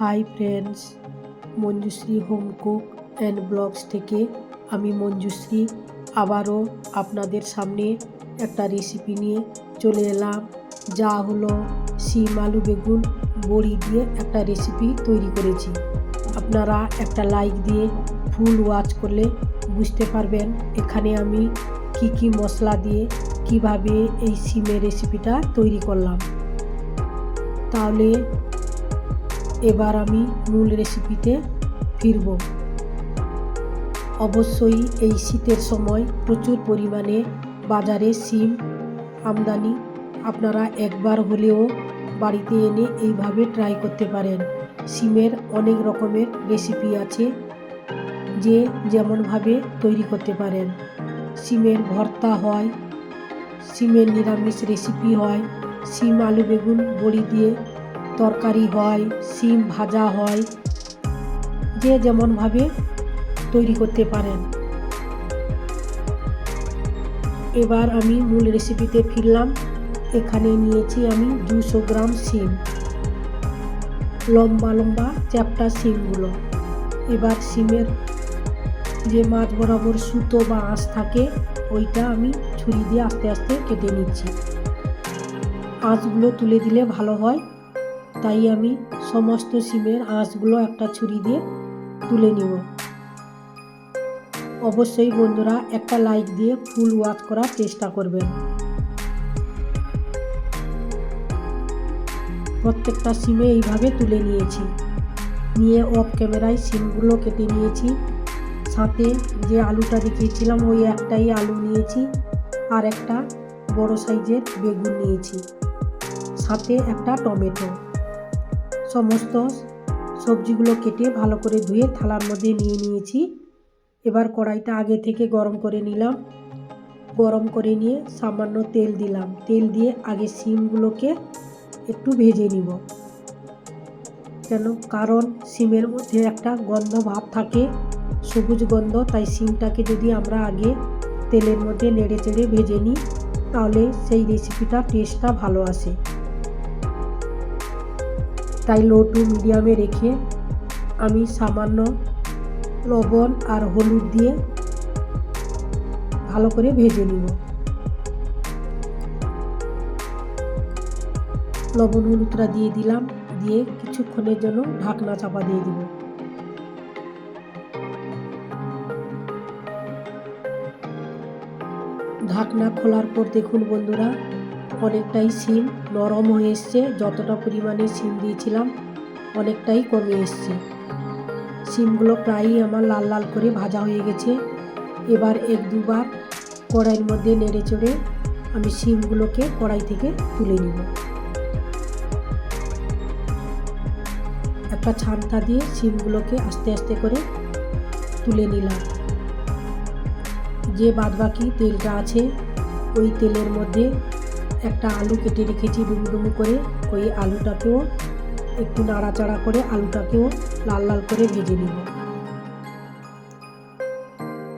Hi friends Manjushree home and blogs থেকে আমি মঞ্জুশ্রী। আবারও আপনাদের সামনে একটা রেসিপি নিয়ে চলে এলাম, যা হলো শিম আলু বেগুন বড়ি দিয়ে একটা রেসিপি তৈরি করেছি। আপনারা একটা লাইক দিয়ে ফুল ওয়াচ করলে বুঝতে পারবেন এখানে আমি কি কি মশলা দিয়ে কীভাবে এই সিমের রেসিপিটা তৈরি করলাম। তাহলে এবার আমি মূল রেসিপিতে ফিরব। অবশ্যই এই শীতের সময় প্রচুর পরিমাণে বাজারে সিম আমদানি আপনারা একবার হলেও বাড়িতে এনে এইভাবে ট্রাই করতে পারেন। সিমের অনেক রকমের রেসিপি আছে যে যেমনভাবে তৈরি করতে পারেন। সিমের ভর্তা হয়, সিমের নিরামিষ রেসিপি হয়, সিম আলু, বেগুন, বড়ি দিয়ে তরকারি হয়, সিম ভাজা হয়, যে যেমনভাবে তৈরি করতে পারেন। এবার আমি মূল রেসিপিতে ফিরলাম। এখানে নিয়েছি আমি দুশো গ্রাম সিম। লম্বা লম্বা চ্যাপটা সিমগুলো। এবার সিমের যে মাছ বরাবর সুতো বা আঁশ থাকে, ওইটা আমি ছুরি দিয়ে আস্তে আস্তে কেটে নিচ্ছি। আঁশগুলো তুলে দিলে ভালো হয়। তাই আমি সমস্ত সিমের আঁশগুলো একটা ছুরি দিয়ে তুলে নিব। অবশ্যই বন্ধুরা একটা লাইক দিয়ে ফুল ওয়াচ করার চেষ্টা করবেন। প্রত্যেকটা সিমে এইভাবে তুলে নিয়েছি। নিয়ে অফ ক্যামেরায় সিমগুলো কেটে নিয়েছি। সাথে যে আলুটা দেখিয়েছিলাম, ওই একটাই আলু নিয়েছি আর একটা বড় সাইজের বেগুন নিয়েছি। সাথে একটা টমেটো। সমস্ত সবজিগুলো কেটে ভালো করে ধুয়ে থালার মধ্যে নিয়ে নিয়েছি। এবার কড়াইটা আগে থেকে গরম করে নিলাম। গরম করে নিয়ে সামান্য তেল দিলাম। তেল দিয়ে আগে সিমগুলোকে একটু ভেজে নিব। কেন? কারণ সিমের মধ্যে একটা গন্ধ ভাব থাকে, সবুজ গন্ধ। তাই সিমটাকে যদি আমরা আগে তেলের মধ্যে নেড়ে চেড়ে ভেজে নিই, তাহলে সেই রেসিপিটা টেস্টটা ভালো আসে। তাই লো টু মিডিয়ামে রেখে আমি সামান্য লবণ আর হলুদ দিয়ে ভালো করে ভেজে নিব। লবণ হলুদটা দিয়ে দিলাম, দিয়ে কিছুক্ষণের জন্য ঢাকনা চাপা দিয়ে দিব। ঢাকনা খোলার পর দেখুন বন্ধুরা অনেকটাই সিম নরম হয়ে এসছে, যতটা পরিমাণে সিম দিয়েছিলাম অনেকটাই কমে এসছে। সিমগুলো প্রায়ই আমার লাল লাল করে ভাজা হয়ে গেছে। এবার এক দুবার কড়াইয়ের মধ্যে নেড়ে চড়ে আমি সিমগুলোকে কড়াই থেকে তুলে নিব। একটা ছানটা দিয়ে সিমগুলোকে আস্তে আস্তে করে তুলে নিলাম। যে বাদবাকি তেলটা আছে, ওই তেলের মধ্যে একটা আলু কেটে রেখেছি ডুমু ডুমু করে, ওই আলুটাকেও একটু নাড়াচাড়া করে আলুটাকেও লাল লাল করে ভেজে নিব।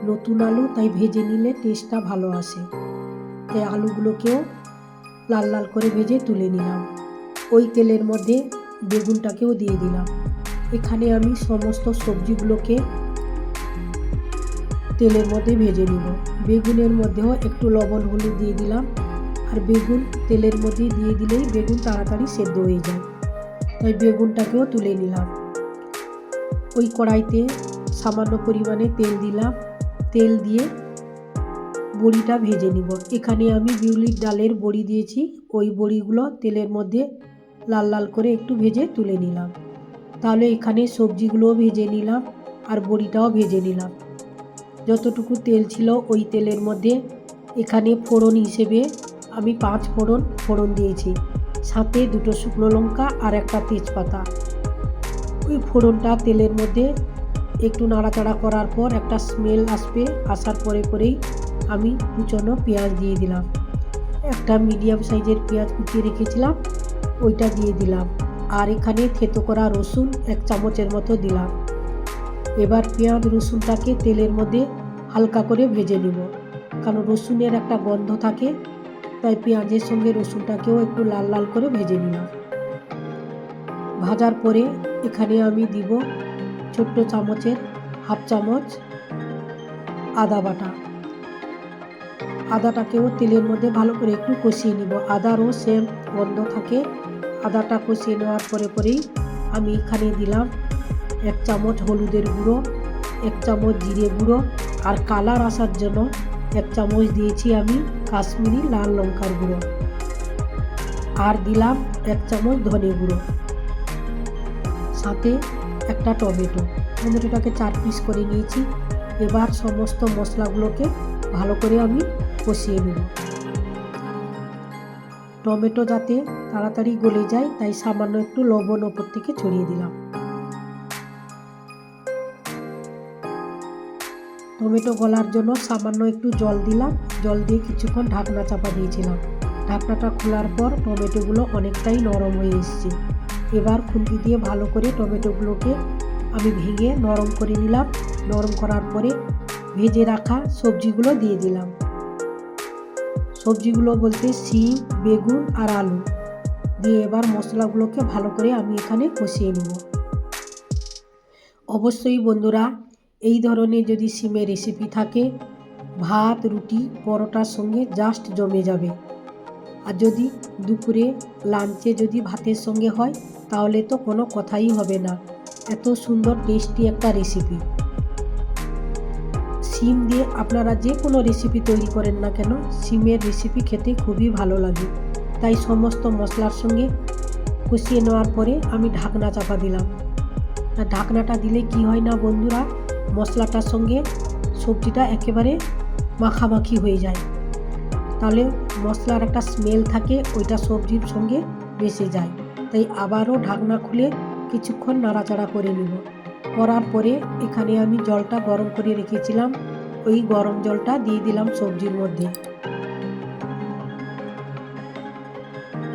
নতুন আলু, তাই ভেজে নিলে টেস্টটা ভালো আসে। তাই আলুগুলোকেও লাল লাল করে ভেজে তুলে নিলাম। ওই তেলের মধ্যে বেগুনটাকেও দিয়ে দিলাম। এখানে আমি সমস্ত সবজিগুলোকে তেলের মধ্যে ভেজে নিব। বেগুনের মধ্যেও একটু লবণ হলুদ দিয়ে দিলাম। আর বেগুন তেলের মধ্যে দিয়ে দিলেই বেগুন তাড়াতাড়ি সেদ্ধ হয়ে যায়। তাই বেগুনটাকেও তুলে নিলাম। ওই কড়াইতে সামান্য পরিমাণে তেল দিলাম। তেল দিয়ে বড়িটা ভেজে নিব। এখানে আমি বিউলির ডালের বড়ি দিয়েছি। ওই বড়িগুলো তেলের মধ্যে লাল লাল করে একটু ভেজে তুলে নিলাম। তাহলে এখানে সবজিগুলোও ভেজে নিলাম আর বড়িটাও ভেজে নিলাম। যতটুকু তেল ছিল ওই তেলের মধ্যে এখানে ফোড়ন হিসেবে আমি পাঁচ ফোড়ন ফোড়ন দিয়েছি। সাথে দুটো শুকনো লঙ্কা আর একটা তেজপাতা। ওই ফোড়নটা তেলের মধ্যে একটু নাড়াচাড়া করার পর একটা স্মেল আসবে, আসার পরে পরেই আমি কুচনো পেঁয়াজ দিয়ে দিলাম। একটা মিডিয়াম সাইজের পেঁয়াজ কুচিয়ে রেখেছিলাম, ওইটা দিয়ে দিলাম। আর এখানে থেতো করা রসুন এক চামচের মতো দিলাম। এবার পেঁয়াজ রসুনটাকে তেলের মধ্যে হালকা করে ভেজে নেব। কারণ রসুনের একটা গন্ধ থাকে তাই পেঁয়াজের সঙ্গে রসুনটাকেও একটু লাল লাল করে ভেজে নিলাম। ভাজার পরে এখানে আমি দিব ছোট্ট চামচের হাফ চামচ আদা বাটা। আদাটাকেও তেলের মধ্যে ভালো করে একটু কষিয়ে নিব। আদারও সেম গন্ধ থাকে। আদাটা কষিয়ে নেওয়ার পরে পরেই আমি এখানে দিলাম এক চামচ হলুদের গুঁড়ো, এক চামচ জিরে গুঁড়ো আর কালার আসার জন্য এক চামচ দিয়েছি আমি কাশ্মীরি লাল লঙ্কার গুঁড়ো। আর দিলাম এক চামচ ধনে গুঁড়ো। সাথে একটা টমেটো। টমেটোটাকে চার পিস করে নিয়েছি। এবার সমস্ত মশলাগুলোকে ভালো করে আমি কষিয়ে নেব। টমেটো যাতে তাড়াতাড়ি গলে যায়, তাই সামান্য একটু লবণ ওপর থেকে ছড়িয়ে দিলাম। টমেটো গলার জন্য সামান্য একটু জল দিলাম। জল দিয়ে কিছুক্ষণ ঢাকনা চাপা দিয়েছিলাম। ঢাকনাটা খোলার পর টমেটোগুলো অনেকটাই নরম হয়ে এসছে। এবার খুন্তি দিয়ে ভালো করে টমেটোগুলোকে আমি ভেঙে নরম করে নিলাম। নরম করার পরে ভেজে রাখা সবজিগুলো দিয়ে দিলাম। সবজিগুলো বলতে শিম, বেগুন আর আলু। দিয়ে এবার মশলাগুলোকে ভালো করে আমি এখানে কষিয়ে নেব। অবশ্যই বন্ধুরা এই ধরনের যদি সিমের রেসিপি থাকে, ভাত, রুটি, পরোটার সঙ্গে জাস্ট জমে যাবে। আর যদি দুপুরে লাঞ্চে যদি ভাতের সঙ্গে হয়, তাহলে তো কোনো কথাই হবে না। এত সুন্দর টেস্টি একটা রেসিপি সিম দিয়ে আপনারা যে কোনো রেসিপি তৈরি করেন না কেন, সিমের রেসিপি খেতে খুবই ভালো লাগে। তাই সমস্ত মশলার সঙ্গে কষিয়ে নেওয়ার পরে আমি ঢাকনা চাপা দিলাম। ঢাকনাটা দিলে কি হয় না বন্ধুরা মশলাটার সঙ্গে সবজিটা একেবারে মাখামাখি হয়ে যায়। তাহলে মশলার একটা স্মেল থাকে, ওইটা সবজির সঙ্গে মিশে যায়। তাই আবারও ঢাকনা খুলে কিছুক্ষণ নাড়াচাড়া করে নেব। করার পরে এখানে আমি জলটা গরম করে রেখেছিলাম। ওই গরম জলটা দিয়ে দিলাম সবজির মধ্যে।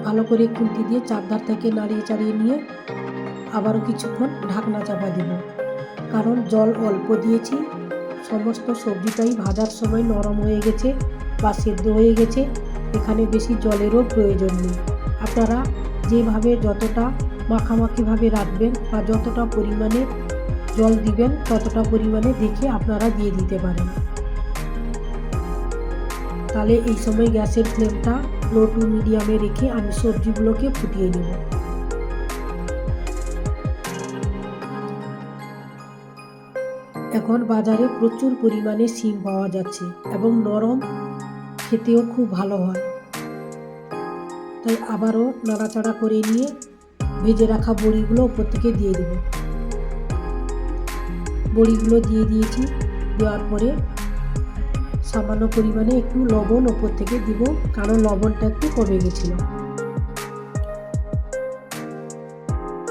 ভালো করে খুন্তি দিয়ে চারধার থেকে নাড়িয়ে চাড়িয়ে নিয়ে আবারও কিছুক্ষণ ঢাকনা চাপা দেব। কারণ জল অল্প দিয়েছি। সমস্ত সবজিটাই ভাজার সময় নরম হয়ে গেছে বা সেদ্ধ হয়ে গেছে। এখানে বেশি জলেরও প্রয়োজন নেই। আপনারা যেভাবে যতটা মাখামাখিভাবে রাখবেন বা যতটা পরিমাণে জল দিবেন, ততটা পরিমাণে দেখে আপনারা দিয়ে দিতে পারেন। তাহলে এই সময় গ্যাসের ফ্লেমটা লো টু মিডিয়ামে রেখে আমি সবজিগুলোকে ফুটিয়ে নেব। এখন বাজারে প্রচুর পরিমাণে সিম পাওয়া যাচ্ছে এবং নরম খেতেও খুব ভালো হয়। তাই আবারও নাড়াচাড়া করে নিয়ে ভেজে রাখা বড়িগুলো ওপর থেকে দিয়ে দেব। বড়িগুলো দিয়ে দিয়েছি, দেওয়ার পরে সামান্য পরিমাণে একটু লবণ ওপর থেকে দিব, কারণ লবণটা একটু কমে গেছিল।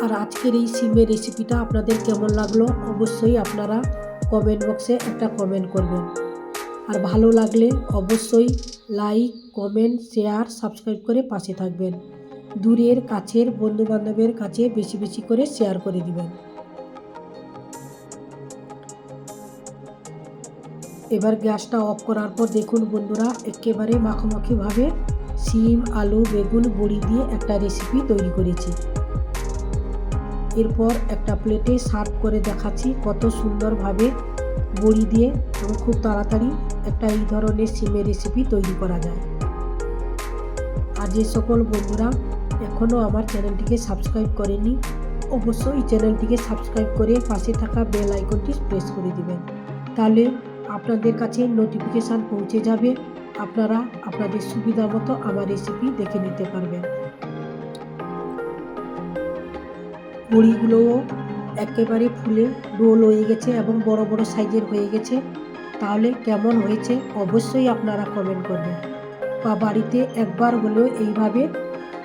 আর আজকের এই সিমের রেসিপিটা আপনাদের কেমন লাগল? অবশ্যই আপনারা কমেন্ট বক্সে একটা কমেন্ট করবেন। আর ভালো লাগলে অবশ্যই লাইক, কমেন্ট, শেয়ার, সাবস্ক্রাইব করে পাশে থাকবেন। দূরের কাছের বন্ধুবান্ধবের কাছে বেশি বেশি করে শেয়ার করে দিবেন। এবার গ্যাসটা অফ করার পর দেখুন বন্ধুরা, একেবারে মাখামাখিভাবে শিম, আলু, বেগুন, বড়ি দিয়ে একটা রেসিপি তৈরি করেছি। এরপর একটা প্লেটে সার্ভ করে দেখাচ্ছি কত সুন্দরভাবে বড়ি দিয়ে এবং খুব তাড়াতাড়ি একটা এই ধরনের সিমের রেসিপি তৈরি করা যায়। আর যে সকল বন্ধুরা এখনও আমার চ্যানেলটিকে সাবস্ক্রাইব করেনি অবশ্যই চ্যানেলটিকে সাবস্ক্রাইব করে পাশে থাকা বেল আইকনটি প্রেস করে দিবেন। তাহলে আপনাদের কাছে নোটিফিকেশান পৌঁছে যাবে, আপনারা আপনাদের সুবিধা মতো আমার রেসিপি দেখে নিতে পারবেন। বড়িগুলোও একেবারে ফুলে রোল হয়ে গেছে এবং বড় বড় সাইজের হয়ে গেছে। তাহলে কেমন হয়েছে অবশ্যই আপনারা কমেন্ট করবেন। বা বাড়িতে একবার হলেও এইভাবে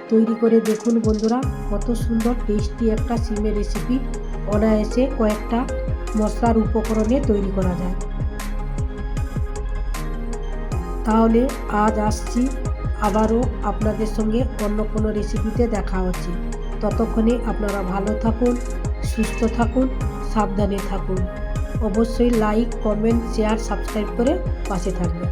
তৈরি করে দেখুন বন্ধুরা, কত সুন্দর টেস্টি একটা সিমের রেসিপি অনায়াসে কয়েকটা মশলার উপকরণে তৈরি করা যায়। তাহলে আজ আসছি, আবারও আপনাদের সঙ্গে অন্য কোনো রেসিপিতে দেখা হচ্ছে। ততক্ষণে আপনারা ভালো থাকুন, সুস্থ থাকুন, সাবধানে থাকুন। অবশ্যই লাইক কমেন্ট শেয়ার সাবস্ক্রাইব করে পাশে থাকবেন।